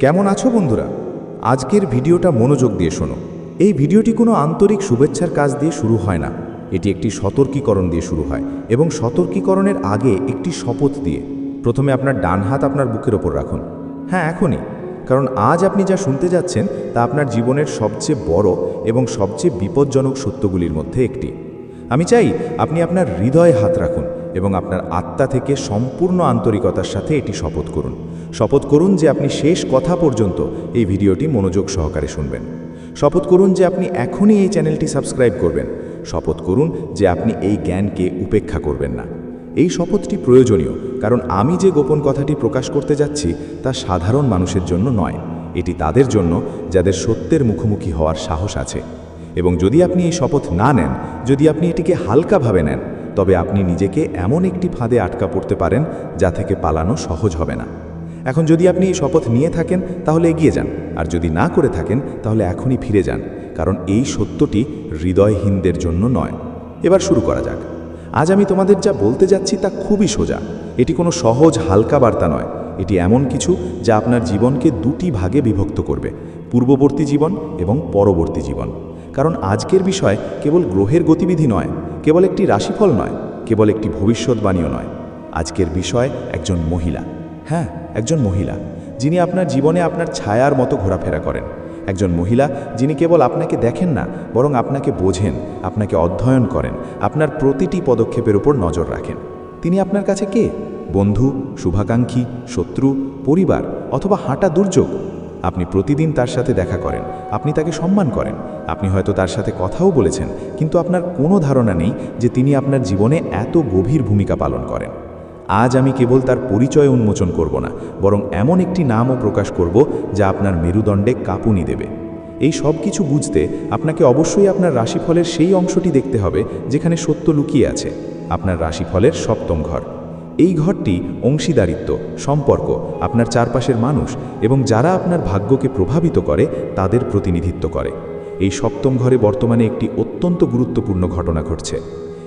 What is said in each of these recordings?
কেমন আছো বন্ধুরা? আজকের ভিডিওটা মনোযোগ দিয়ে শোনো। এই ভিডিওটি কোনো আন্তরিক শুভেচ্ছার কাজ দিয়ে শুরু হয় না। এটি একটি সতর্কীকরণ দিয়ে শুরু হয় এবং সতর্কীকরণের আগে একটি শপথ দিয়ে প্রথমে আপনার ডান হাত আপনার বুকের ওপর রাখুন। হ্যাঁ এখনই। কারণ আজ আপনি যা শুনতে যাচ্ছেন তা আপনার জীবনের সবচেয়ে বড় এবং সবচেয়ে বিপজ্জনক সত্যগুলির মধ্যে একটি। আমি চাই আপনি আপনার হৃদয়ে হাত রাখুন এবং আপনার আত্মা থেকে সম্পূর্ণ আন্তরিকতার সাথে এটি শপথ করুন। শপথ করুন যে আপনি শেষ কথা পর্যন্ত এই ভিডিওটি মনোযোগ সহকারে শুনবেন। শপথ করুন যে আপনি এখনই এই চ্যানেলটি সাবস্ক্রাইব করবেন। শপথ করুন যে আপনি এই জ্ঞানকে উপেক্ষা করবেন না। এই শপথটি প্রয়োজনীয়, কারণ আমি যে গোপন কথাটি প্রকাশ করতে যাচ্ছি তা সাধারণ মানুষের জন্য নয়। এটি তাদের জন্য, যাদের সত্যের মুখোমুখি হওয়ার সাহস আছে। এবং যদি আপনি এই শপথ না নেন, যদি আপনি এটিকে হালকাভাবে নেন, তবে আপনি নিজেকে এমন একটি ফাঁদে আটকা পড়তে পারেন যা থেকে পালানো সহজ হবে না। এখন যদি আপনি এই শপথ নিয়ে থাকেন, তাহলে এগিয়ে যান। আর যদি না করে থাকেন, তাহলে এখনই ফিরে যান, কারণ এই সত্যটি হৃদয়হীনদের জন্য নয়। এবার শুরু করা যাক। আজ আমি তোমাদের যা বলতে যাচ্ছি, তা খুবই সোজা। এটি কোনো সহজ, হালকা বার্তা নয়। এটি এমন কিছু যা আপনার জীবনকে দুটি ভাগে বিভক্ত করবে, পূর্ববর্তী জীবন এবং পরবর্তী জীবন। কারণ আজকের বিষয় কেবল গ্রহের গতিবিধি নয়, কেবল একটি রাশিফল নয়, কেবল একটি ভবিষ্যৎবাণীও নয়। আজকের বিষয় একজন মহিলা। হ্যাঁ একজন মহিলা, যিনি আপনার জীবনে আপনার ছায়ার মতো ঘোরাফেরা করেন। একজন মহিলা, যিনি কেবল আপনাকে দেখেন না, বরং আপনাকে বোঝেন, আপনাকে অধ্যয়ন করেন, আপনার প্রতিটি পদক্ষেপের উপর নজর রাখেন। তিনি আপনার কাছে কে? বন্ধু, শুভাকাঙ্ক্ষী, শত্রু, পরিবার, অথবা হাঁটা দুর্যোগ? আপনি প্রতিদিন তার সাথে দেখা করেন, আপনি তাকে সম্মান করেন, আপনি হয়তো তার সাথে কথাও বলেছেন, কিন্তু আপনার কোনো ধারণা নেই যে তিনি আপনার জীবনে এত গভীর ভূমিকা পালন করেন। আজ আমি কেবল তার পরিচয় উন্মোচন করব না, বরং এমন একটি নামও প্রকাশ করব যা আপনার মেরুদণ্ডে কাঁপুনি দেবে। এই সব কিছু বুঝতে আপনাকে অবশ্যই আপনার রাশিফলের সেই অংশটি দেখতে হবে, যেখানে সত্য লুকিয়ে আছে, আপনার রাশিফলের সপ্তম ঘর। এই ঘরটি অংশীদারিত্ব, সম্পর্ক, আপনার চারপাশের মানুষ এবং যারা আপনার ভাগ্যকে প্রভাবিত করে, তাদের প্রতিনিধিত্ব করে। এই সপ্তম ঘরে বর্তমানে একটি অত্যন্ত গুরুত্বপূর্ণ ঘটনা ঘটছে।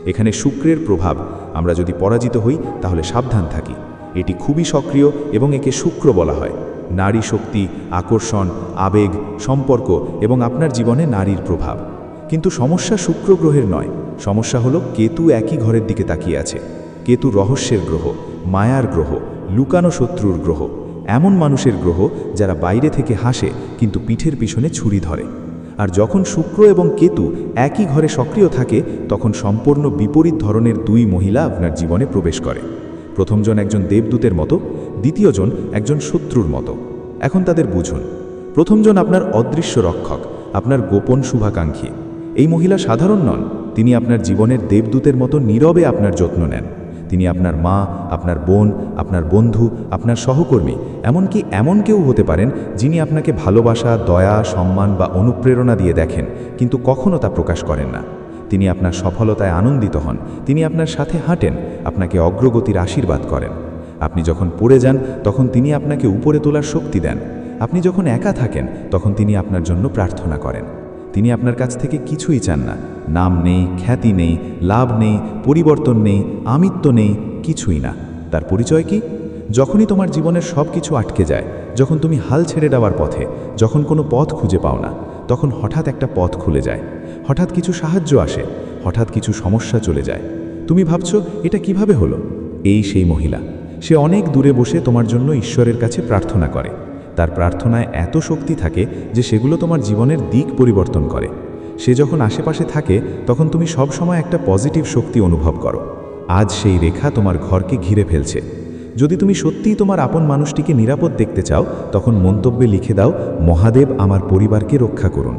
এখানে শুক্রের প্রভাব। আমরা যদি পরাজিত হই, তাহলে সাবধান থাকি। এটি খুবই সক্রিয় এবং একে শুক্র বলা হয়। নারী শক্তি, আকর্ষণ, আবেগ, সম্পর্ক এবং আপনার জীবনে নারীর প্রভাব। কিন্তু সমস্যা শুক্র গ্রহের নয়। সমস্যা হলো কেতু একই ঘরের দিকে তাকিয়ে আছে। কেতু রহস্যের গ্রহ, মায়ার গ্রহ, লুকানো শত্রুর গ্রহ। এমন মানুষের গ্রহ যারা বাইরে থেকে হাসে, কিন্তু পিঠের পিছনে ছুরি ধরে। আর যখন শুক্র এবং কেতু একই ঘরে সক্রিয় থাকে, তখন সম্পূর্ণ বিপরীত ধরনের দুই মহিলা আপনার জীবনে প্রবেশ করে। প্রথমজন একজন দেবদূতের মতো, দ্বিতীয়জন একজন শত্রুর মতো। এখন তাদের বুঝুন, প্রথমজন আপনার অদৃশ্য রক্ষক, আপনার গোপন শুভাকাঙ্ক্ষী। এই মহিলা সাধারণ নন, তিনি আপনার জীবনের দেবদূতের মতো নীরবে আপনার যত্ন নেন। তিনি আপনার মা, আপনার বোন, আপনার বন্ধু, আপনার সহকর্মী, এমনকি এমন কেউ হতে পারেন যিনি আপনাকে ভালোবাসা, দয়া, সম্মান বা অনুপ্রেরণা দিয়ে দেখেন, কিন্তু কখনো তা প্রকাশ করেন না। তিনি আপনার সফলতায় আনন্দিত হন, তিনি আপনার সাথে হাঁটেন, আপনাকে অগ্রগতির আশীর্বাদ করেন। আপনি যখন পড়ে যান, তখন তিনি আপনাকে উপরে তোলার শক্তি দেন। আপনি যখন একা থাকেন, তখন তিনি আপনার জন্য প্রার্থনা করেন। তিনি আপনার কাছ থেকে কিছুই চান না। নাম নেই, খ্যাতি নেই, লাভ নেই, পরিবর্তন নেই, আমিত্ব নেই, কিছুই না। তার পরিচয় কি? যখনই তোমার জীবনের সব কিছু আটকে যায়, যখন তুমি হাল ছেড়ে দেওয়ার পথে, যখন কোনো পথ খুঁজে পাও না, তখন হঠাৎ একটা পথ খুলে যায়। হঠাৎ কিছু সাহায্য আসে, হঠাৎ কিছু সমস্যা চলে যায়। তুমি ভাবছ, এটা কীভাবে হলো? এই সেই মহিলা। সে অনেক দূরে বসে তোমার জন্য ঈশ্বরের কাছে প্রার্থনা করে। তার প্রার্থনায় এত শক্তি থাকে যে সেগুলো তোমার জীবনের দিক পরিবর্তন করে। সে যখন আশেপাশে থাকে, তখন তুমি সব সময় একটা পজিটিভ শক্তি অনুভব করো। আজ সেই রেখা তোমার ঘরকে ঘিরে ফেলছে। যদি তুমি সত্যিই তোমার আপন মানুষটিকে নিরাপদ দেখতে চাও, তখন মন্তব্যে লিখে দাও, মহাদেব আমার পরিবারকে রক্ষা করুন।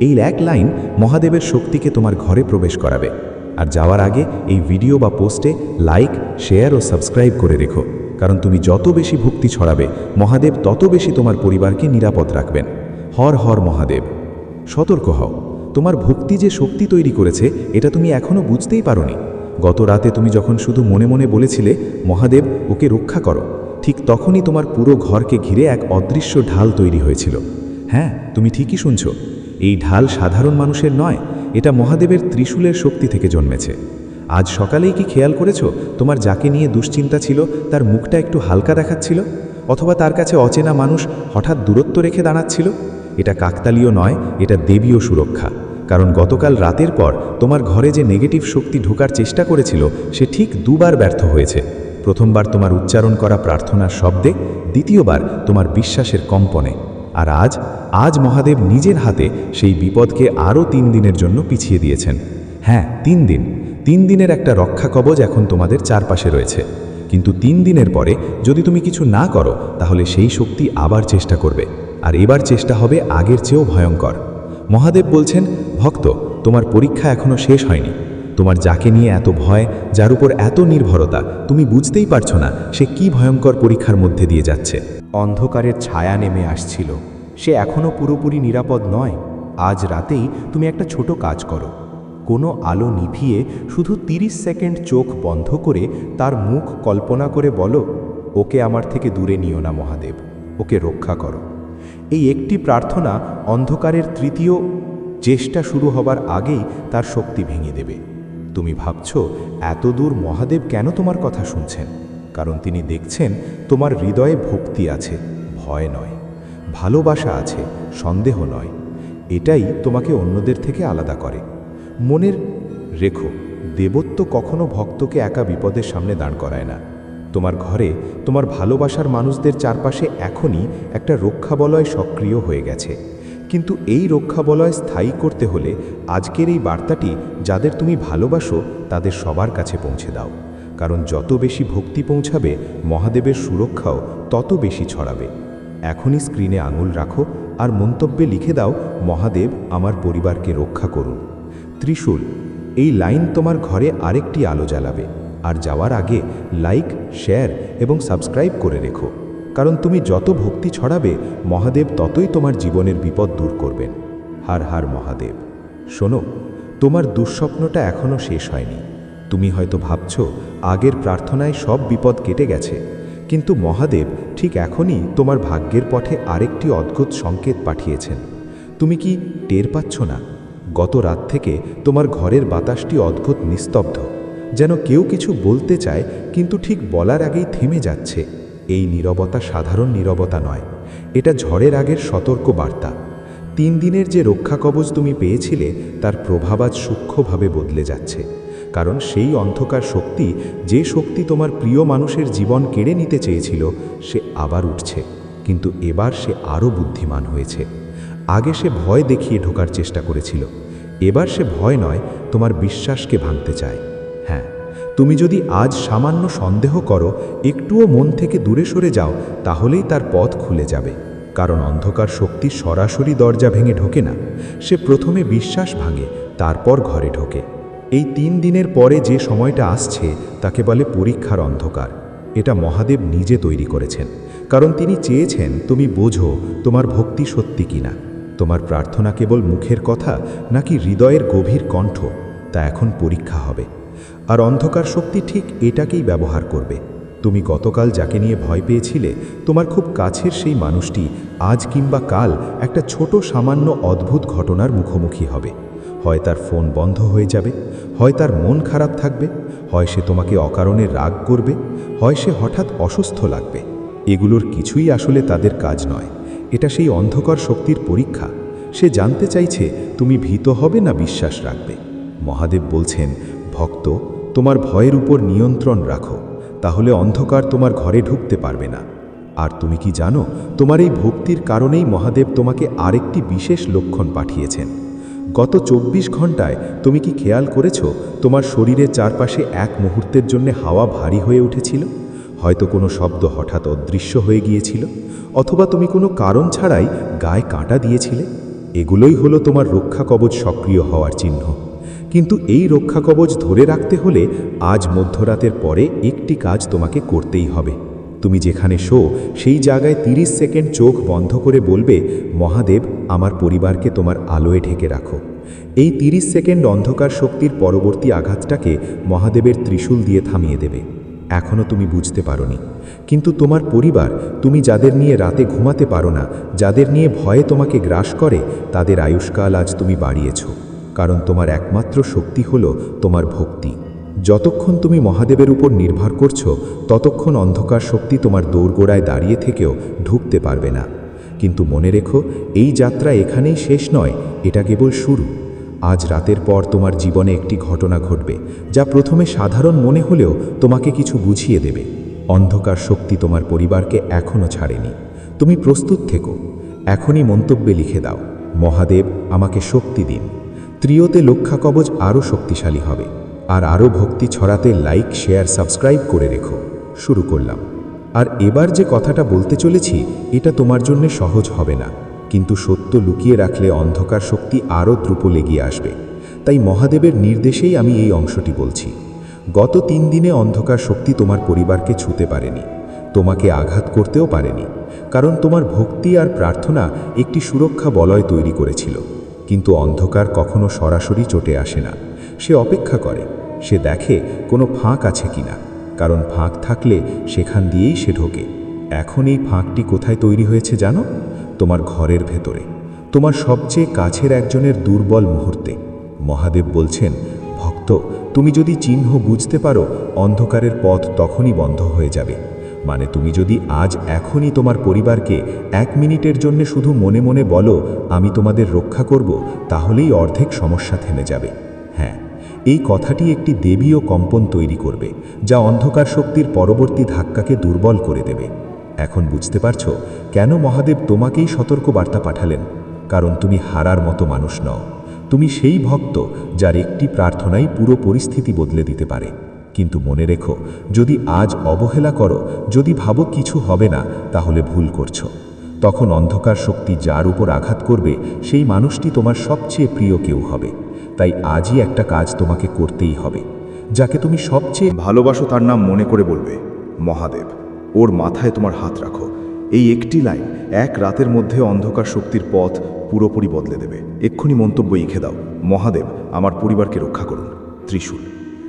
এই এক লাইন মহাদেবের শক্তিকে তোমার ঘরে প্রবেশ করাবে। আর যাওয়ার আগে এই ভিডিও বা পোস্টে লাইক, শেয়ার ও সাবস্ক্রাইব করে রেখো। কারণ তুমি যত বেশি ভক্তি ছড়াবে, মহাদেব তত বেশি তোমার পরিবারকে নিরাপদ রাখবেন। হর হর মহাদেব, সতর্ক হও। তোমার ভক্তি যে শক্তি তৈরি করেছে, এটা তুমি এখনও বুঝতেই পারোনি। গত রাতে তুমি যখন শুধু মনে মনে বলেছিলে, মহাদেব, ওকে রক্ষা করো, ঠিক তখনই তোমার পুরো ঘরকে ঘিরে এক অদৃশ্য ঢাল তৈরি হয়েছিল। হ্যাঁ তুমি ঠিকই শুনছ। এই ঢাল সাধারণ মানুষের নয়, এটা মহাদেবের ত্রিশূলের শক্তি থেকে জন্মেছে। আজ সকালেই কি খেয়াল করেছ? তোমার যাকে নিয়ে দুশ্চিন্তা ছিল, তার মুখটা একটু হালকা দেখাচ্ছিল? অথবা তার কাছে অচেনা মানুষ হঠাৎ দূরত্ব রেখে দাঁড়াচ্ছিল? এটা কাকতালীয় নয়, এটা দেবীয় সুরক্ষা। কারণ গতকাল রাতের পর তোমার ঘরে যে নেগেটিভ শক্তি ঢোকার চেষ্টা করেছিল, সে ঠিক দুবার ব্যর্থ হয়েছে। প্রথমবার তোমার উচ্চারণ করা প্রার্থনার শব্দে, দ্বিতীয়বার তোমার বিশ্বাসের কম্পনে। আর আজ আজ মহাদেব নিজের হাতে সেই বিপদকে আরও তিন দিনের জন্য পিছিয়ে দিয়েছেন। হ্যাঁ তিন দিন। তিন দিনের একটা রক্ষা কবচ এখন তোমাদের চারপাশে রয়েছে। কিন্তু তিন দিনের পরে যদি তুমি কিছু না করো, তাহলে সেই শক্তি আবার চেষ্টা করবে, আর এবার চেষ্টা হবে আগের চেয়েও ভয়ঙ্কর। মহাদেব বলছেন, ভক্ত, তোমার পরীক্ষা এখনও শেষ হয়নি। তোমার যাকে নিয়ে এত ভয়, যার উপর এত নির্ভরতা, তুমি বুঝতেই পারছ না সে কি ভয়ঙ্কর পরীক্ষার মধ্যে দিয়ে যাচ্ছে। অন্ধকারের ছায়া নেমে আসছিল। সে এখনও পুরোপুরি নিরাপদ নয়। আজ রাতেই তুমি একটা ছোট কাজ করো। কোনো আলো নিভিয়ে শুধু 30 সেকেন্ড চোখ বন্ধ করে তার মুখ কল্পনা করে বলো, ওকে আমার থেকে দূরে নিও না, মহাদেব, ওকে রক্ষা করো। এই একটি প্রার্থনা অন্ধকারের তৃতীয় চেষ্টা শুরু হবার আগেই তার শক্তি ভেঙে দেবে। তুমি ভাবছ এত দূর মহাদেব কেন তোমার কথা শুনছেন? কারণ তিনি দেখছেন তোমার হৃদয়ে ভক্তি আছে, ভয় নয়, ভালোবাসা আছে, সন্দেহ নয়। এটাই তোমাকে অন্যদের থেকে আলাদা করে। মনের, রেখো, দেবত্ব কখনো ভক্তকে একা বিপদের সামনে দাঁড় করায় না। তোমার ঘরে, তোমার ভালোবাসার মানুষদের চারপাশে এখনই একটা রক্ষাবলয় সক্রিয় হয়ে গেছে। কিন্তু এই রক্ষাবলয় স্থায়ী করতে হলে আজকের এই বার্তাটি যাদের তুমি ভালোবাসো, তাদের সবার কাছে পৌঁছে দাও। কারণ যত বেশি ভক্তি পৌঁছাবে, মহাদেবের সুরক্ষাও তত বেশি ছড়াবে। এখনই স্ক্রিনে আঙুল রাখো আর মন্তব্যে লিখে দাও, মহাদেব আমার পরিবারকে রক্ষা করুন। ত্রিশূল, এই লাইন তোমার ঘরে আরেকটি আলো জ্বালাবে। আর যাওয়ার আগে লাইক শেয়ার এবং সাবস্ক্রাইব করে রেখো। কারণ তুমি যত ভক্তি ছড়াবে, মহাদেব ততই তোমার জীবনের বিপদ দূর করবেন। হার হার মহাদেব। শোনো, তোমার দুঃস্বপ্নটা এখনও শেষ হয়নি। তুমি হয়তো ভাবছ, আগের প্রার্থনায় সব বিপদ কেটে গেছে। কিন্তু মহাদেব ঠিক এখনই তোমার ভাগ্যের পথে আরেকটি অদ্ভুত সংকেত পাঠিয়েছেন। তুমি কি টের পাচ্ছ না? গত রাত থেকে তোমার ঘরের বাতাসটি অদ্ভুত নিস্তব্ধ, যেন কেউ কিছু বলতে চায়, কিন্তু ঠিক বলার আগেই থেমে যাচ্ছে। এই নীরবতা সাধারণ নীরবতা নয়, এটা ঝড়ের আগের সতর্ক বার্তা। তিন দিনের যে রক্ষা কবচ তুমি পেয়েছিলে, তার প্রভাব আজ সূক্ষ্মভাবে বদলে যাচ্ছে, কারণ সেই অন্ধকার শক্তি, যে শক্তি তোমার প্রিয় মানুষের জীবন কেড়ে নিতে চেয়েছিল, সে আবার উঠছে, কিন্তু এবার সে আরও বুদ্ধিমান হয়েছে। আগে সে ভয় দেখিয়ে ঢোকার চেষ্টা করেছিল এবার সে ভয় নয়, তোমার বিশ্বাসকে ভাঙতে চায়। হ্যাঁ তুমি যদি আজ সামান্য সন্দেহ করো, একটুও মন থেকে দূরে সরে যাও, তাহলেই তার পথ খুলে যাবে। কারণ অন্ধকার শক্তি সরাসরি দরজা ভেঙে ঢোকে না। সে প্রথমে বিশ্বাস ভাঙে, তারপর ঘরে ঢোকে। এই তিন দিনের পরে যে সময়টা আসছে, তাকে বলে পরীক্ষার অন্ধকার। এটা মহাদেব নিজে তৈরি করেছেন। কারণ তিনি চেয়েছেন, তুমি বোঝো তোমার ভক্তি সত্যি কিনা। তোমার প্রার্থনা কেবল মুখের কথা নাকি হৃদয়ের গভীর কণ্ঠ? তা এখন পরীক্ষা হবে। আর অন্ধকার শক্তি ঠিক এটাকেই ব্যবহার করবে। তুমি গতকাল যাকে নিয়ে ভয় পেয়েছিলে, তোমার খুব কাছের সেই মানুষটি আজ কিংবা কাল একটা ছোট সামান্য অদ্ভুত ঘটনার মুখোমুখি হবে। হয় তার ফোন বন্ধ হয়ে যাবে, হয় তার মন খারাপ থাকবে, হয় সে তোমাকে অকারণে রাগ করবে, হয় সে হঠাৎ অসুস্থ লাগবে। এগুলোর কিছুই আসলে তাদের কাজ নয়। এটা সেই অন্ধকার শক্তির পরীক্ষা। সে জানতে চাইছে, তুমি ভীত হবে না বিশ্বাস রাখবে। মহাদেব বলছেন, ভক্ত, তোমার ভয়ের উপর নিয়ন্ত্রণ রাখো। তাহলে অন্ধকার তোমার ঘরে ঢুকতে পারবে না। আর তুমি কি জানো, তোমার এই ভক্তির কারণেই মহাদেব তোমাকে আরেকটি বিশেষ লক্ষণ পাঠিয়েছেন। গত চব্বিশ ঘন্টায় তুমি কি খেয়াল করেছ, তোমার শরীরের চারপাশে এক মুহূর্তের জন্য হাওয়া ভারী হয়ে উঠেছিল? হয়তো কোনো শব্দ হঠাৎ অদৃশ্য হয়ে গিয়েছিল? অথবা তুমি কোনো কারণ ছাড়াই গায়ে কাঁটা দিয়েছিলে? এগুলোই হলো তোমার রক্ষা কবচ সক্রিয় হওয়ার চিহ্ন। কিন্তু এই রক্ষা কবচ ধরে রাখতে হলে আজ মধ্যরাতের পরে একটি কাজ তোমাকে করতেই হবে। তুমি যেখানে শো, সেই জায়গায় 30 সেকেন্ড চোখ বন্ধ করে বলবে, মহাদেব, আমার পরিবারকে তোমার আলোয় ঢেকে রাখো। এই 30 সেকেন্ড অন্ধকার শক্তির পরবর্তী আঘাতটাকে মহাদেবের ত্রিশূল দিয়ে থামিয়ে দেবে। এখনও তুমি বুঝতে পারোনি। কিন্তু তোমার পরিবার, তুমি যাদের নিয়ে রাতে ঘুমাতে পারো না, যাদের নিয়ে ভয়ে তোমাকে গ্রাস করে, তাদের আয়ুষ্কাল আজ তুমি বাড়িয়েছ। কারণ তোমার একমাত্র শক্তি হলো তোমার ভক্তি। যতক্ষণ তুমি মহাদেবের উপর নির্ভর করছ, ততক্ষণ অন্ধকার শক্তি তোমার দৌড়গোড়ায় দাঁড়িয়ে থেকেও ঢুকতে পারবে না। কিন্তু মনে রেখো, এই যাত্রা এখানেই শেষ নয়, এটা কেবল শুরু। আজ রাতের পর তোমার জীবনে একটি ঘটনা ঘটবে, যা প্রথমে সাধারণ মনে হলেও তোমাকে কিছু বুঝিয়ে দেবে। অন্ধকার শক্তি তোমার পরিবারকে এখনও ছাড়েনি। তুমি প্রস্তুত থেকো। এখনই মন্তব্যে লিখে দাও, মহাদেব, আমাকে শক্তি দিন। ত্রিয়তে লক্ষা কবচ আরও শক্তিশালী হবে। আর আরও ভক্তি ছড়াতে লাইক, শেয়ার, সাবস্ক্রাইব করে রেখো। শুরু করলাম। আর এবার যে কথাটা বলতে চলেছি, এটা তোমার জন্য সহজ হবে না। কিন্তু সত্য লুকিয়ে রাখলে অন্ধকার শক্তি আরও দ্রুপ লেগিয়ে আসবে। তাই মহাদেবের নির্দেশেই আমি এই অংশটি বলছি। গত তিন দিনে অন্ধকার শক্তি তোমার পরিবারকে ছুতে পারেনি। তোমাকে আঘাত করতেও পারেনি। কারণ তোমার ভক্তি আর প্রার্থনা একটি সুরক্ষা বলয় তৈরি করেছিল। কিন্তু অন্ধকার কখনো সরাসরি চটে আসে না। সে অপেক্ষা করে। সে দেখে কোনো ফাঁক আছে কিনা কারণ ফাঁক থাকলে সেখান দিয়েই সে ঢোকে। এখন এই ফাঁকটি কোথায় তৈরি হয়েছে জানো? তোমার ঘরের ভেতরে। তোমার সবচেয়ে কাছের একজনের দুর্বল মুহূর্তে। মহাদেব বলছেন, ভক্ত, তুমি যদি চিহ্ন বুঝতে পারো, অন্ধকারের পথ তখনই বন্ধ হয়ে যাবে। মানে তুমি যদি আজ এখনই তোমার পরিবারকে এক মিনিটের জন্য শুধু মনে মনে বলো, আমি তোমাদের রক্ষা করব, তাহলেই অর্ধেক সমস্যা থেমে যাবে। হ্যাঁ এই কথাটি একটি দেবীয় কম্পন তৈরি করবে, যা অন্ধকার শক্তির পরবর্তী ধাক্কাকে দুর্বল করে দেবে। এখন বুঝতে পারছ? কেন মহাদেব তোমাকেই সতর্ক বার্তা পাঠালেন? কারণ তুমি হারার মতো মানুষ নও। তুমি সেই ভক্ত যার একটি প্রার্থনাই পুরো পরিস্থিতি বদলে দিতে পারে। কিন্তু মনে রেখো, যদি আজ অবহেলা করো, যদি ভাবো কিছু হবে না, তাহলে ভুল করছ। তখন অন্ধকার শক্তি যার উপর আঘাত করবে, সেই মানুষটি তোমার সবচেয়ে প্রিয় কেউ হবে। তাই আজই একটা কাজ তোমাকে করতেই হবে, যাকে তুমি সবচেয়ে ভালোবাসো তার নাম মনে করে বলবে, মহাদেব। ওর মাথায় তোমার হাত রাখো। এই একটি লাইন এক রাতের মধ্যে অন্ধকার শক্তির পথ পুরোপুরি বদলে দেবে। এক্ষুনি মন্তব্য ইখে দাও। মহাদেব, আমার পরিবারকে রক্ষা করুন। ত্রিশূল।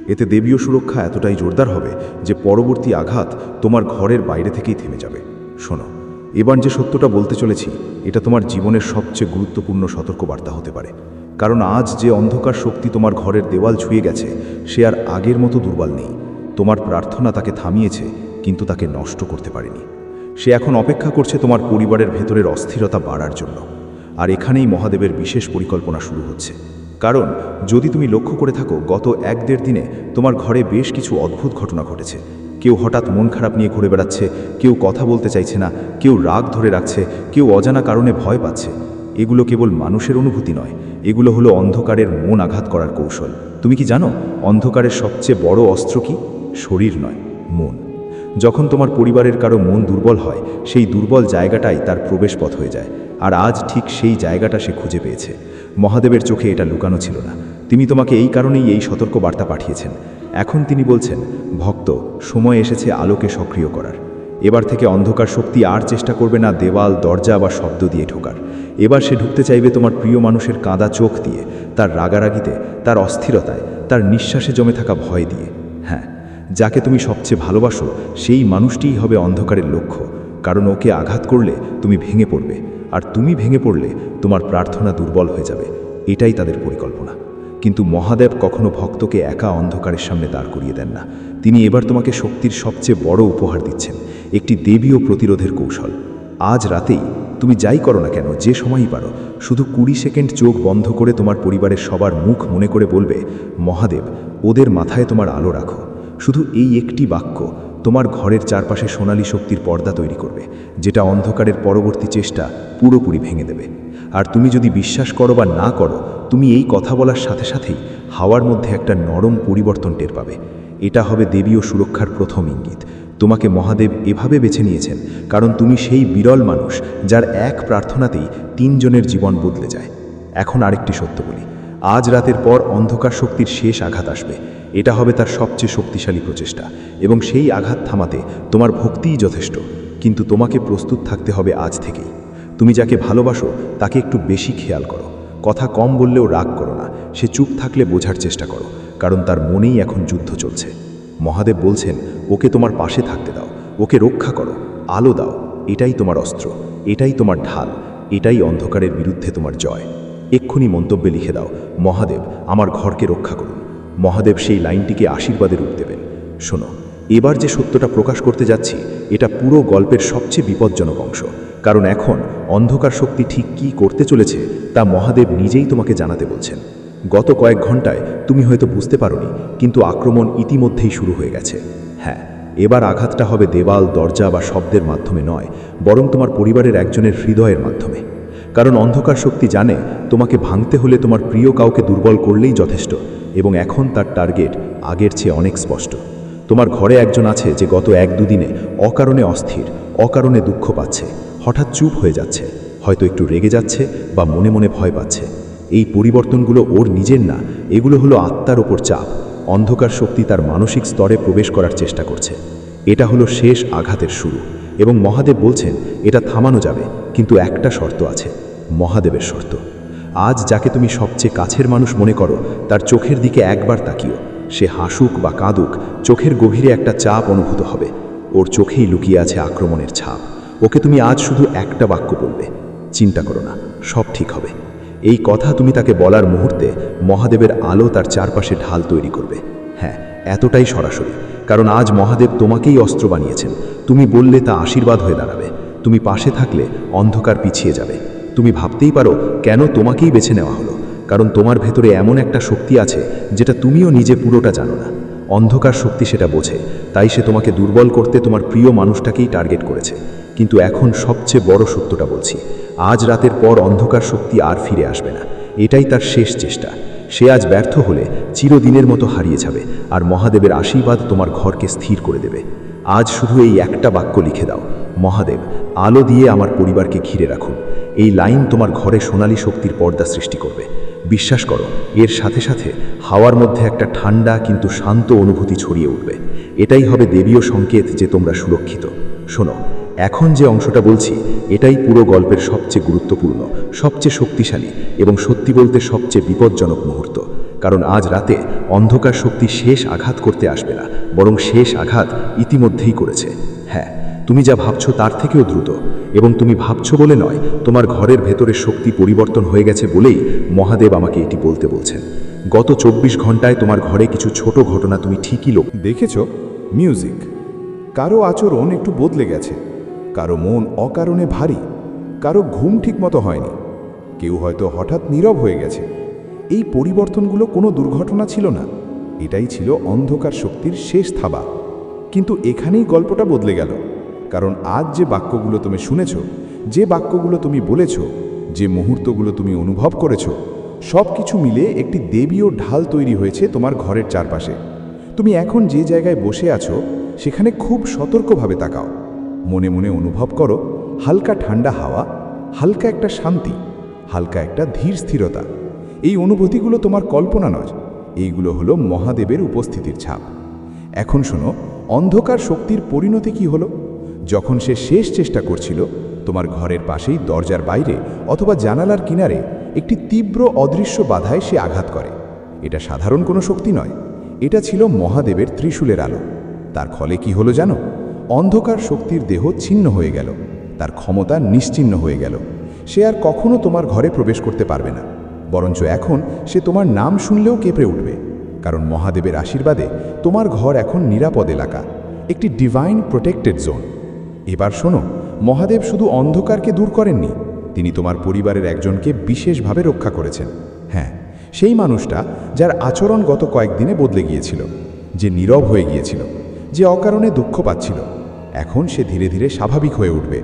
এতে দেবীয় সুরক্ষা এতটাই জোরদার হবে যে পরবর্তী আঘাত তোমার ঘরের বাইরে থেকেই থেমে যাবে। শোনো, এবার যে সত্যটা বলতে চলেছি, এটা তোমার জীবনের সবচেয়ে গুরুত্বপূর্ণ সতর্কবার্তা হতে পারে। কারণ আজ যে অন্ধকার শক্তি তোমার ঘরের দেওয়াল ছুঁয়ে গেছে, সে আর আগের মতো দুর্বল নেই। তোমার প্রার্থনা তাকে থামিয়েছে কিন্তু তাকে নষ্ট করতে পারেনি। সে এখন অপেক্ষা করছে তোমার পরিবারের ভেতরের অস্থিরতা বাড়ার জন্য। আর এখানেই মহাদেবের বিশেষ পরিকল্পনা শুরু হচ্ছে। কারণ, যদি তুমি লক্ষ্য করে থাকো, গত এক দেড় দিনে তোমার ঘরে বেশ কিছু অদ্ভুত ঘটনা ঘটেছে। কেউ হঠাৎ মন খারাপ নিয়ে ঘুরে বেড়াচ্ছে, কেউ কথা বলতে চাইছে না, কেউ রাগ ধরে রাখছে, কেউ অজানা কারণে ভয় পাচ্ছে। এগুলো কেবল মানুষের অনুভূতি নয়, এগুলো হলো অন্ধকারের মন আঘাত করার কৌশল। তুমি কি জানো, অন্ধকারের সবচেয়ে বড় অস্ত্র কি? শরীর নয়, মন। যখন তোমার পরিবারের কারও মন দুর্বল হয়, সেই দুর্বল জায়গাটাই তার প্রবেশপথ হয়ে যায়। আর আজ ঠিক সেই জায়গাটা সে খুঁজে পেয়েছে। মহাদেবের চোখে এটা লুকানো ছিল না। তিনি তোমাকে এই কারণেই এই সতর্ক বার্তা পাঠিয়েছেন। এখন তিনি বলছেন, ভক্ত, সময় এসেছে আলোকে সক্রিয় করার। এবার থেকে অন্ধকার শক্তি আর চেষ্টা করবে না দেওয়াল, দরজা বা শব্দ দিয়ে ঢোকার। এবার সে ঢুকতে চাইবে তোমার প্রিয় মানুষের কাঁদা চোখ দিয়ে, তার রাগারাগিতে, তার অস্থিরতায়, তার নিঃশ্বাসে জমে থাকা ভয় দিয়ে। হ্যাঁ যাকে তুমি সবচেয়ে ভালোবাসো, সেই মানুষটিই হবে অন্ধকারের লক্ষ্য। কারণ ওকে আঘাত করলে তুমি ভেঙে পড়বে, আর তুমি ভেঙে পড়লে তোমার প্রার্থনা দুর্বল হয়ে যাবে। এটাই তাদের পরিকল্পনা। কিন্তু মহাদেব কখনো ভক্তকে একা অন্ধকারের সামনে দাঁড় করিয়ে দেন না। তিনি এবার তোমাকে শক্তির সবচেয়ে বড় উপহার দিচ্ছেন, একটি দেবীয় প্রতিরোধের কৌশল। আজ রাতেই তুমি যাই করো না কেন, যে সময়ই পারো, শুধু কুড়ি সেকেন্ড চোখ বন্ধ করে তোমার পরিবারের সবার মুখ মনে করে বলবে, মহাদেব, ওদের মাথায় তোমার আলো রাখো। শুধু এই একটি বাক্য তোমার ঘরের চারপাশে সোনালী শক্তির পর্দা তৈরি করবে, যেটা অন্ধকারের পরবর্তী চেষ্টা পুরোপুরি ভেঙে দেবে। আর তুমি যদি বিশ্বাস করো বা না করো, তুমি এই কথা বলার সাথে সাথেই হাওয়ার মধ্যে একটা নরম পরিবর্তন টের পাবে। এটা হবে দেবীয় সুরক্ষার প্রথম ইঙ্গিত। তোমাকে মহাদেব এভাবে বেছে নিয়েছেন, কারণ তুমি সেই বিরল মানুষ যার এক প্রার্থনাতেই তিনজনের জীবন বদলে যায়। এখন আরেকটি সত্য বলি, আজ রাতের পর অন্ধকার শক্তির শেষ আঘাত আসবে। এটা হবে তার সবচেয়ে শক্তিশালী প্রচেষ্টা, এবং সেই আঘাত থামাতে তোমার ভক্তিই যথেষ্ট, কিন্তু তোমাকে প্রস্তুত থাকতে হবে আজ থেকেই। তুমি যাকে ভালোবাসো, তাকে একটু বেশি খেয়াল করো। কথা কম বললেও রাগ করো না, সে চুপ থাকলে বোঝার চেষ্টা করো, কারণ তার মনেই এখন যুদ্ধ চলছে। মহাদেব বলছেন, ওকে তোমার পাশে থাকতে দাও, ওকে রক্ষা করো, আলো দাও, এটাই তোমার অস্ত্র, এটাই তোমার ঢাল, এটাই অন্ধকারের বিরুদ্ধে তোমার জয়। এক্ষুনি মন্তব্যে লিখে দাও, মহাদেব, আমার ঘরকে রক্ষা করুন। মহাদেব সেই লাইনটিকে আশীর্বাদে রূপ দেবেন। শোনো, এবার যে সত্যটা প্রকাশ করতে যাচ্ছি, এটা পুরো গল্পের সবচেয়ে বিপজ্জনক অংশ। কারণ এখন অন্ধকার শক্তি ঠিক কী করতে চলেছে, তা মহাদেব নিজেই তোমাকে জানাতে বলছেন। গত কয়েক ঘন্টায় তুমি হয়তো বুঝতে পারোনি, কিন্তু আক্রমণ ইতিমধ্যেই শুরু হয়ে গেছে। হ্যাঁ এবার আঘাতটা হবে দেওয়াল, দরজা বা শব্দের মাধ্যমে নয়, বরং তোমার পরিবারের একজনের হৃদয়ের মাধ্যমে। কারণ অন্ধকার শক্তি জানে, তোমাকে ভাঙতে হলে তোমার প্রিয় কাউকে দুর্বল করলেই যথেষ্ট, এবং এখন তার টার্গেট আগের চেয়ে অনেক স্পষ্ট। তোমার ঘরে একজন আছে যে গত এক দুদিনে অকারণে অস্থির, অকারণে দুঃখ পাচ্ছে, হঠাৎ চুপ হয়ে যাচ্ছে, হয়তো একটু রেগে যাচ্ছে বা মনে মনে ভয় পাচ্ছে। এই পরিবর্তনগুলো ওর নিজের না, এগুলো হলো আত্মার ওপর চাপ, অন্ধকার শক্তি তার মানসিক স্তরে প্রবেশ করার চেষ্টা করছে। এটা হলো শেষ আঘাতের শুরু, এবং মহাদেব বলছেন, এটা থামানো যাবে, কিন্তু একটা শর্ত আছে। মহাদেবের শর্ত। আজ যাকে তুমি সবচেয়ে কাছের মানুষ মনে করো, তার চোখের দিকে একবার তাকিও। সে হাসুক বা কাঁদুক, চোখের গভীরে একটা চাপ অনুভূত হবে। ওর চোখেই লুকিয়ে আছে আক্রমণের ছাপ। ওকে তুমি আজ শুধু একটা বাক্য বলবে, চিন্তা করো না, সব ঠিক হবে। এই কথা তুমি তাকে বলার মুহূর্তে মহাদেবের আলো তার চারপাশে ঢাল তৈরি করবে। হ্যাঁ এতটাই সরাসরি, কারণ আজ মহাদেব তোমাকেই অস্ত্র বানিয়েছেন। তুমি বললে তা আশীর্বাদ হয়ে দাঁড়াবে। তুমি পাশে থাকলে অন্ধকার পিছিয়ে যাবে। তুমি ভাবতেই পারো কেন তোমাকেই বেছে নেওয়া হলো। কারণ তোমার ভেতরে এমন একটা শক্তি আছে যেটা তুমিও নিজে পুরোটা জানো না। অন্ধকার শক্তি সেটা বোঝে, তাই সে তোমাকে দুর্বল করতে তোমার প্রিয় মানুষটাকেই টার্গেট করেছে। কিন্তু এখন সবচেয়ে বড় সত্যটা বলছি, আজ রাতের পর অন্ধকার শক্তি আর ফিরে আসবে না। এটাই তার শেষ চেষ্টা। সে আজ ব্যর্থ হলে চিরদিনের মতো হারিয়ে যাবে আর মহাদেবের আশীর্বাদ তোমার ঘরকে স্থির করে দেবে। আজ শুধু এই একটা বাক্য লিখে দাও, মহাদেব, আলো দিয়ে আমার পরিবারকে ঘিরে রাখুন। এই লাইন তোমার ঘরে সোনালী শক্তির পর্দা সৃষ্টি করবে। বিশ্বাস করো, এর সাথে সাথে হাওয়ার মধ্যে একটা ঠান্ডা কিন্তু শান্ত অনুভূতি ছড়িয়ে উঠবে। এটাই হবে দেবীয় সংকেত যে তোমরা সুরক্ষিত। শোনো, এখন যে অংশটা বলছি, এটাই পুরো গল্পের সবচেয়ে গুরুত্বপূর্ণ, সবচেয়ে শক্তিশালী এবং সত্যি বলতে সবচেয়ে বিপজ্জনক মুহূর্ত। কারণ আজ রাতে অন্ধকার শক্তি শেষ আঘাত করতে আসবে না, বরং শেষ আঘাত ইতিমধ্যেই করেছে। হ্যাঁ তুমি যা ভাবছ তার থেকেও দ্রুত। এবং তুমি ভাবছ বলে নয়, তোমার ঘরের ভেতরের শক্তি পরিবর্তন হয়ে গেছে বলেই মহাদেব আমাকে এটি বলতে বলছেন। গত চব্বিশ ঘন্টায় তোমার ঘরে কিছু ছোট ঘটনা তুমি ঠিকই লোক দেখেছ? মিউজিক। কারও আচরণ একটু বদলে গেছে। কারও মন অকারণে ভারী। কারও ঘুম ঠিকমতো হয়নি। কেউ হয়তো হঠাৎ নীরব হয়ে গেছে। এই পরিবর্তনগুলো কোনো দুর্ঘটনা ছিল না। এটাই ছিল অন্ধকার শক্তির শেষ থাবা। কিন্তু এখানেই গল্পটা বদলে গেল। কারণ আজ যে বাক্যগুলো তুমি শুনেছ, যে বাক্যগুলো তুমি বলেছ, যে মুহূর্তগুলো তুমি অনুভব করেছ সব কিছু মিলে একটি দেবীয় ঢাল তৈরি হয়েছে তোমার ঘরের চারপাশে। তুমি এখন যে জায়গায় বসে আছো, সেখানে খুব সতর্কভাবে তাকাও। মনে মনে অনুভব করো, হালকা ঠান্ডা হাওয়া, হালকা একটা শান্তি, হালকা একটা ধীর স্থিরতা। এই অনুভূতিগুলো তোমার কল্পনা নয়, এইগুলো হলো মহাদেবের উপস্থিতির ছাপ। এখন শোনো, অন্ধকার শক্তির পরিণতি কি হলো? যখন সে শেষ চেষ্টা করছিল, তোমার ঘরের পাশেই দরজার বাইরে অথবা জানালার কিনারে একটি তীব্র অদৃশ্য বাধায় সে আঘাত করে। এটা সাধারণ কোনো শক্তি নয়। এটা ছিল মহাদেবের ত্রিশূলের আলো। তার ফলে কি হলো জানো? অন্ধকার শক্তির দেহ ছিন্ন হয়ে গেল। তার ক্ষমতা নিশ্চিহ্ন হয়ে গেল। সে আর কখনো তোমার ঘরে প্রবেশ করতে পারবে না। বরঞ্চ এখন সে তোমার নাম শুনলেও কেঁপে উঠবে। কারণ মহাদেবের আশীর্বাদে তোমার ঘর এখন নিরাপদ এলাকা। একটি ডিভাইন প্রোটেক্টেড জোন এবার শোনো, মহাদেব শুধু অন্ধকারকে দূর করেননি, তিনি তোমার পরিবারের একজনকে বিশেষভাবে রক্ষা করেছেন। হ্যাঁ সেই মানুষটা যার আচরণ গত কয়েকদিনে বদলে গিয়েছিল, যে নীরব হয়ে গিয়েছিল, যে অকারণে দুঃখ পাচ্ছিল, এখন সে ধীরে ধীরে স্বাভাবিক হয়ে উঠবে,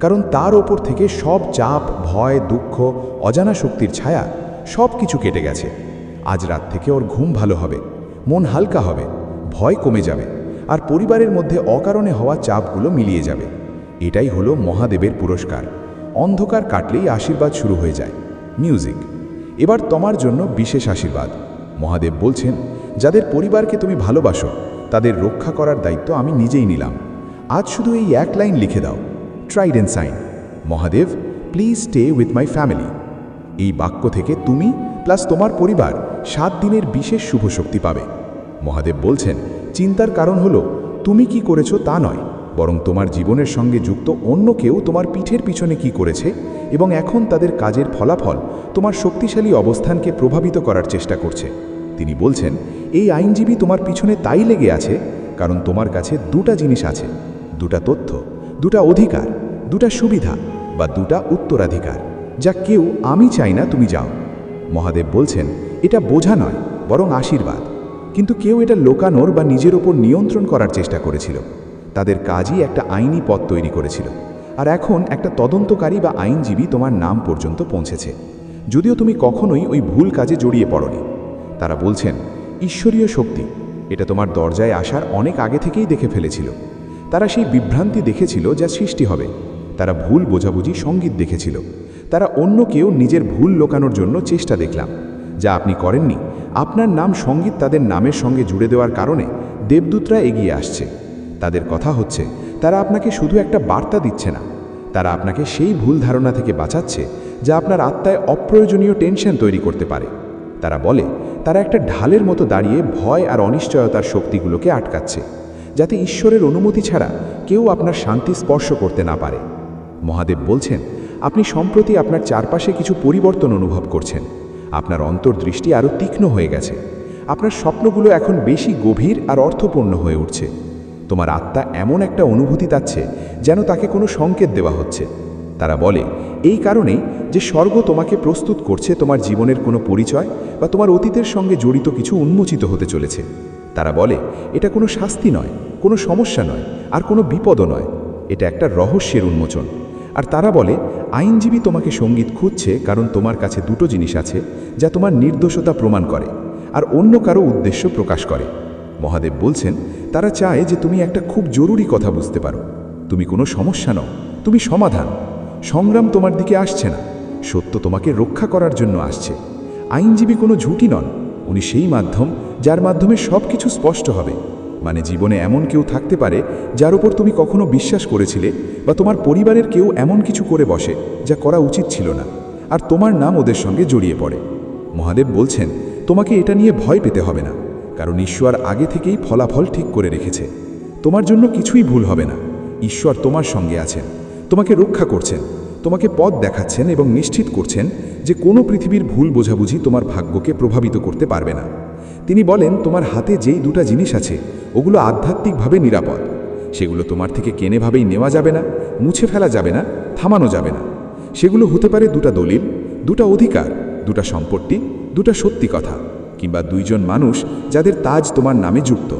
কারণ তার ওপর থেকে সব চাপ, ভয়, দুঃখ, অজানা শক্তির ছায়া সব কিছু কেটে গেছে। আজ রাত থেকে ওর ঘুম ভালো হবে, মন হালকা হবে, ভয় কমে যাবে। আর পরিবারের মধ্যে অকারণে হওয়া চাপগুলো মিলিয়ে যাবে। এটাই হলো মহাদেবের পুরস্কার। অন্ধকার কাটলেই আশীর্বাদ শুরু হয়ে যায়। মিউজিক। এবার তোমার জন্য বিশেষ আশীর্বাদ। মহাদেব বলছেন, যাদের পরিবারকে তুমি ভালোবাসো, তাদের রক্ষা করার দায়িত্ব আমি নিজেই নিলাম। আজ শুধু এই এক লাইন লিখে দাও। Tried and sign Mahadev please stay with my family এই বাক্য থেকে তুমি প্লাস তোমার পরিবার, সাত দিনের বিশেষ শুভ শক্তি পাবে। মহাদেব বলছেন চিন্তার কারণ হলো, তুমি কি করেছ তা নয়, বরং তোমার জীবনের সঙ্গে যুক্ত অন্য কেউ তোমার পিঠের পিছনে কি করেছে এবং এখন তাদের কাজের ফলাফল, তোমার শক্তিশালী অবস্থানকে প্রভাবিত করার চেষ্টা করছে। তিনি বলছেন, এই আইনজীবী তোমার পিছনে তাই লেগে আছে, কারণ তোমার কাছে দুটা জিনিস আছে, দুটা তথ্য, দুটা অধিকার, দুটা সুবিধা বা দুটা উত্তরাধিকার, যা কেউ আমি চাই না তুমি যাও। মহাদেব বলছেন, এটা বোঝা নয়, বরং আশীর্বাদ। কিন্তু কেউ এটা লোকানোর বা নিজের ওপর নিয়ন্ত্রণ করার চেষ্টা করেছিল। তাদের কাজই একটা আইনি পথ তৈরি করেছিল। আর এখন একটা তদন্তকারী বা আইনজীবী তোমার নাম পর্যন্ত পৌঁছেছে। যদিও তুমি কখনোই ওই ভুল কাজে জড়িয়ে পড়নি। তারা বলছেন, ঈশ্বরীয় শক্তি, এটা তোমার দরজায় আসার অনেক আগে থেকেই দেখে ফেলেছিল। তারা সেই বিভ্রান্তি দেখেছিল যা সৃষ্টি হবে। তারা ভুল বোঝাবুঝি সংগীত দেখেছিল। তারা অন্য কেউ নিজের ভুল লোকানোর জন্য চেষ্টা দেখলাম। যা আপনি করেননি আপনার নাম সংগীত তাদের নামের সঙ্গে জুড়ে দেওয়ার কারণে দেবদূতরা এগিয়ে আসছে। তাদের কথা হচ্ছে, তারা আপনাকে শুধু একটা বার্তা দিচ্ছে না। তারা আপনাকে সেই ভুল ধারণা থেকে বাঁচাচ্ছে যা আপনার আত্মায় অপ্রয়োজনীয় টেনশন তৈরি করতে পারে। তারা বলে, তারা একটা ঢালের মতো দাঁড়িয়ে ভয় আর অনিশ্চয়তার শক্তিগুলোকে আটকাচ্ছে, যাতে ঈশ্বরের অনুমতি ছাড়া কেউ আপনার শান্তি স্পর্শ করতে না পারে। মহাদেব বলছেন, আপনি সম্প্রতি আপনার চারপাশে কিছু পরিবর্তন অনুভব করছেন। আপনার অন্তর্দৃষ্টি আরও তীক্ষ্ণ হয়ে গেছে। আপনার স্বপ্নগুলো এখন বেশি গভীর আর অর্থপূর্ণ হয়ে উঠছে। তোমার আত্মা এমন একটা অনুভূতি তাচ্ছে যেন তাকে কোনো সংকেত দেওয়া হচ্ছে। তারা বলে, এই কারণেই যে স্বর্গ তোমাকে প্রস্তুত করছে তোমার জীবনের কোনো পরিচয় বা তোমার অতীতের সঙ্গে জড়িত কিছু উন্মোচিত হতে চলেছে। তারা বলে, এটা কোনো শাস্তি নয়, কোনো সমস্যা নয়, আর কোনো বিপদও নয়। এটা একটা রহস্যের উন্মোচন। আর তারা বলে, আইনজীবী তোমাকে সংগীত খুঁজছে কারণ তোমার কাছে দুটো জিনিস আছে যা তোমার নির্দোষতা প্রমাণ করে আর অন্য কারও উদ্দেশ্য প্রকাশ করে। মহাদেব বলছেন, তারা চায় যে তুমি একটা খুব জরুরি কথা বুঝতে পারো। তুমি কোনো সমস্যা নও, তুমি সমাধান। সংগ্রাম তোমার দিকে আসছে না, সত্য তোমাকে রক্ষা করার জন্য আসছে। আইনজীবী কোনো ঝুঁটি নন, উনি সেই মাধ্যম যার মাধ্যমে সব কিছু স্পষ্ট হবে। মানে জীবনে এমন কেউ থাকতে পারে যার উপর তুমি কখনো বিশ্বাস করেছিলে বা তোমার পরিবারের কেউ এমন কিছু করে বসে যা করা উচিত ছিল না, আর তোমার নাম ওদের সঙ্গে জড়িয়ে পড়ে। মহাদেব বলছেন, তোমাকে এটা নিয়ে ভয় পেতে হবে না, কারণ ঈশ্বর আগে থেকেই ফলাফল ঠিক করে রেখেছে। তোমার জন্য কিছুই ভুল হবে না। ঈশ্বর তোমার সঙ্গে আছেন, তোমাকে রক্ষা করছেন, তোমাকে পথ দেখাচ্ছেন এবং নিশ্চিত করছেন যে কোনো পৃথিবীর ভুল বোঝাবুঝি তোমার ভাগ্যকে প্রভাবিত করতে পারবে না। তিনি বলেন, তোমার হাতে যেই দুটা জিনিস আছে, ওগুলো আধ্যাত্মিকভাবে নিরাপদ। সেগুলো তোমার থেকে কেনেভাবেই নেওয়া যাবে না, মুছে ফেলা যাবে না, থামানো যাবে না। সেগুলো হতে পারে দুটা দলিল, দুটা অধিকার, দুটা সম্পত্তি, দুটা সত্যি কথা, কিংবা দুইজন মানুষ যাদের তাজ তোমার নামে যুক্ত।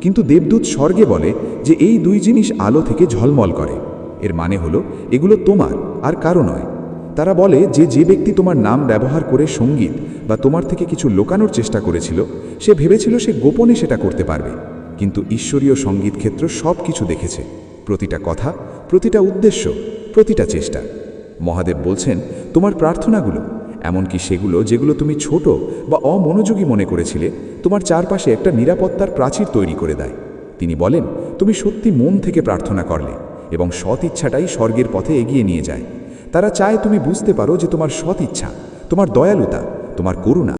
কিন্তু দেবদূত স্বর্গে বলে যে, এই দুই জিনিস আলো থেকে ঝলমল করে। এর মানে হলো, এগুলো তোমার আর কারও নয়। তারা বলে, যে যে ব্যক্তি তোমার নাম ব্যবহার করে সংগীত বা তোমার থেকে কিছু লোকানোর চেষ্টা করেছিল, সে ভেবেছিল সে গোপনে সেটা করতে পারবে। কিন্তু ঈশ্বরীয় সংগীত ক্ষেত্র সব কিছু দেখেছে। প্রতিটা কথা, প্রতিটা উদ্দেশ্য, প্রতিটা চেষ্টা। মহাদেব বলছেন, তোমার প্রার্থনাগুলো, এমনকি সেগুলো যেগুলো তুমি ছোট বা অমনোযোগী মনে করেছিলে, তোমার চারপাশে একটা নিরাপত্তার প্রাচীর তৈরি করে দেয়। তিনি বলেন, তুমি সত্যি মন থেকে প্রার্থনা করলে এবং সৎ ইচ্ছাটাই স্বর্গের পথে এগিয়ে নিয়ে যায়। তারা চায় তুমি বুঝতে পারো যে তোমার সৎ ইচ্ছা তোমার দয়ালুতা তোমার করুণা।